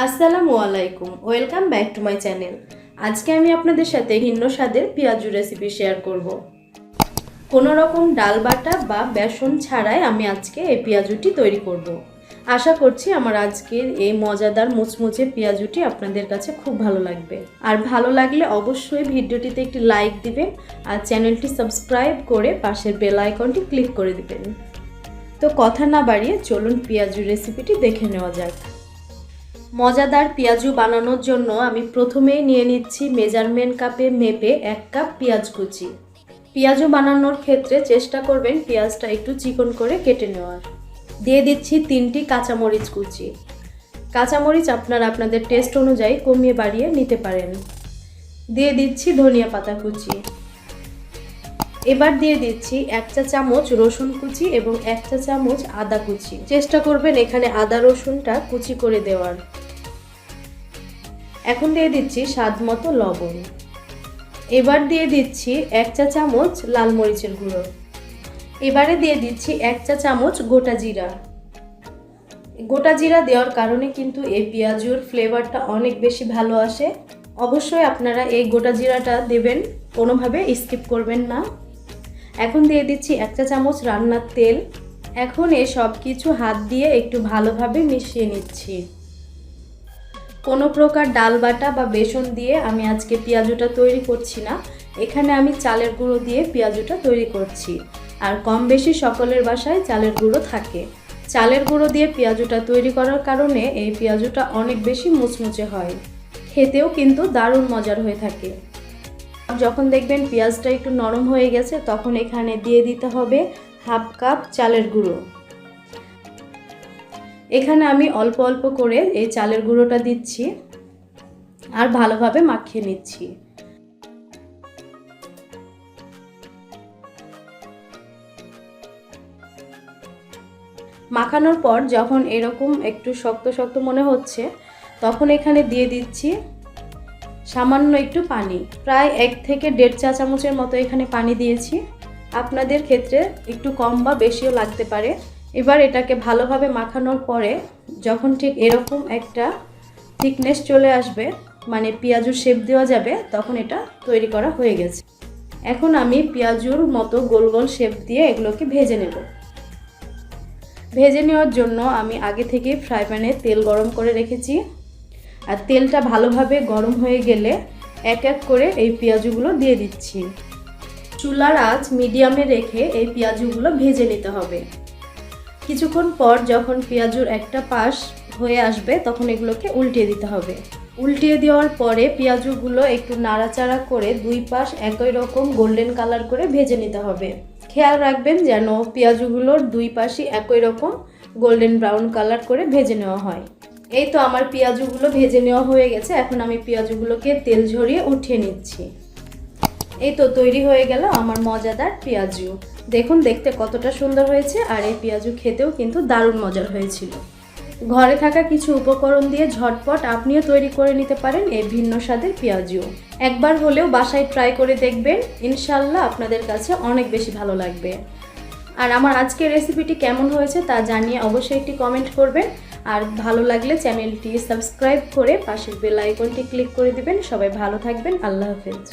আসসালামু আলাইকুম, welcome back to my channel. আজকে আমি আপনাদের সাথে ভিন্ন স্বাদের পেঁয়াজু রেসিপি শেয়ার করব। কোনো রকম ডাল বাটা বা বেসন ছাড়াই আমি আজকে এই পেঁয়াজুটি তৈরি করব। আশা করছি আমার আজকের এই মজাদার মুচমুচে পেঁয়াজুটি আপনাদের কাছে খুব ভালো লাগবে। আর ভালো লাগলে অবশ্যই ভিডিওটিতে একটি লাইক দিবেন আর চ্যানেলটি সাবস্ক্রাইব করে পাশের বেল আইকনটি ক্লিক করে দিবেন। তো কথা না বাড়িয়ে চলুন পেঁয়াজু রেসিপিটি দেখে নেওয়া যাক। মজাদার পেঁয়াজু বানানোর জন্য আমি প্রথমেই নিয়ে নিচ্ছি মেজারমেন্ট কাপে মেপে এক কাপ পেঁয়াজ কুচি। পেঁয়াজু বানানোর ক্ষেত্রে চেষ্টা করবেন পেঁয়াজটা একটু চিকন করে কেটে নেওয়ার। দিয়ে দিচ্ছি তিনটি কাঁচামরিচ কুচি। কাঁচামরিচ আপনারা আপনাদের টেস্ট অনুযায়ী কমিয়ে বাড়িয়ে নিতে পারেন। দিয়ে দিচ্ছি ধনিয়া পাতা কুচি। এবার দিয়ে দিচ্ছি এক চা চামচ রসুন কুচি এবং এক চা চামচ আদা কুচি। চেষ্টা করবেন এখানে আদা রসুনটা কুচি করে দেওয়ার। এখন দিয়ে দিচ্ছি স্বাদ মতো লবণ। এবার দিয়ে দিচ্ছি এক চা চামচ লাল মরিচের গুঁড়ো। এবারে দিয়ে দিচ্ছি এক চা চামচ গোটা জিরা। গোটা জিরা দেওয়ার কারণে কিন্তু এই পেঁয়াজুর ফ্লেভারটা অনেক বেশি ভালো আসে। অবশ্যই আপনারা এই গোটা জিরাটা দেবেন, কোনোভাবে স্কিপ করবেন না। এখন দিয়ে দিচ্ছি এক চা চামচ রান্নার তেল। এখন এ সব কিছু হাত দিয়ে একটু ভালোভাবে মিশিয়ে নিচ্ছি। কোনো প্রকার ডাল বাটা বা বেসন দিয়ে আমি আজকে পেঁয়াজুটা তৈরি করছি না। এখানে আমি চালের গুঁড়ো দিয়ে পেঁয়াজুটা তৈরি করছি। আর কম বেশি সকলের বাসায় চালের গুঁড়ো থাকে। চালের গুঁড়ো দিয়ে পেঁয়াজুটা তৈরি করার কারণে এই পেঁয়াজুটা অনেক বেশি মুচমুচে হয়। খেতেও কিন্তু দারুণ মজার হয়ে থাকে। যখন দেখবেন পেঁয়াজটা একটু নরম হয়ে গেছে, তখন এখানে দিয়ে দিতে হবে হাফ কাপ চালের গুঁড়ো। এখানে আমি অল্প অল্প করে এই চালের গুঁড়োটা দিচ্ছি আর ভালোভাবে মাখিয়ে নিচ্ছি। মাখানোর পর যখন এরকম একটু শক্ত শক্ত মনে হচ্ছে, তখন এখানে দিয়ে দিচ্ছি সামান্য একটু পানি। প্রায় এক থেকে দেড় চা চামচের মতো এখানে পানি দিয়েছি। আপনাদের ক্ষেত্রে একটু কম বা বেশিও লাগতে পারে। এবার এটাকে ভালোভাবে মাখানোর পরে যখন ঠিক এরকম একটা থিকনেস চলে আসবে মানে পেঁয়াজুর শেপ দেওয়া যাবে, তখন এটা তৈরি করা হয়ে গেছে। এখন আমি পেঁয়াজুর মতো গোল গোল শেপ দিয়ে এগুলোকে ভেজে নেব। ভেজে নেওয়ার জন্য আমি আগে থেকে ফ্রাই প্যানে তেল গরম করে রেখেছি। আর তেলটা ভালোভাবে গরম হয়ে গেলে এক এক করে এই পেঁয়াজুগুলো দিয়ে দিচ্ছি। চুলার আঁচ মিডিয়ামে রেখে এই পেঁয়াজুগুলো ভেজে নিতে হবে। কিছুক্ষণ পর যখন পেঁয়াজুর একটা পাশ হয়ে আসবে, তখন এগুলোকে উল্টিয়ে দিতে হবে। উল্টিয়ে দেওয়ার পরে পেঁয়াজুগুলো একটু নাড়াচাড়া করে দুই পাশ একই রকম গোল্ডেন কালার করে ভেজে নিতে হবে। খেয়াল রাখবেন যেন পেঁয়াজুগুলোর দুই পাশই একই রকম গোল্ডেন ব্রাউন কালার করে ভেজে নেওয়া হয়। এই তো আমার পেঁয়াজুগুলো ভেজে নেওয়া হয়ে গেছে। এখন আমি পেঁয়াজুগুলোকে তেল ঝরিয়ে উঠিয়ে নিচ্ছি। এই তো তৈরি হয়ে গেল আমার মজাদার পেঁয়াজু। দেখুন, দেখতে কতটা সুন্দর হয়েছে আর এই পেঁয়াজু খেতেও কিন্তু দারুণ মজার হয়েছিল। ঘরে থাকা কিছু উপকরণ দিয়ে ঝটপট আপনিও তৈরি করে নিতে পারেন এই ভিন্ন স্বাদের পেঁয়াজু। একবার হলেও বাসায় ট্রাই করে দেখবেন, ইনশাল্লাহ আপনাদের কাছে অনেক বেশি ভালো লাগবে। আর আমার আজকের রেসিপিটি কেমন হয়েছে তা জানিয়ে অবশ্যই একটি কমেন্ট করবেন। আর ভালো লাগলে চ্যানেলটি সাবস্ক্রাইব করে পাশের বেল আইকনটি ক্লিক করে দিবেন। সবাই ভালো থাকবেন। আল্লাহ হাফেজ।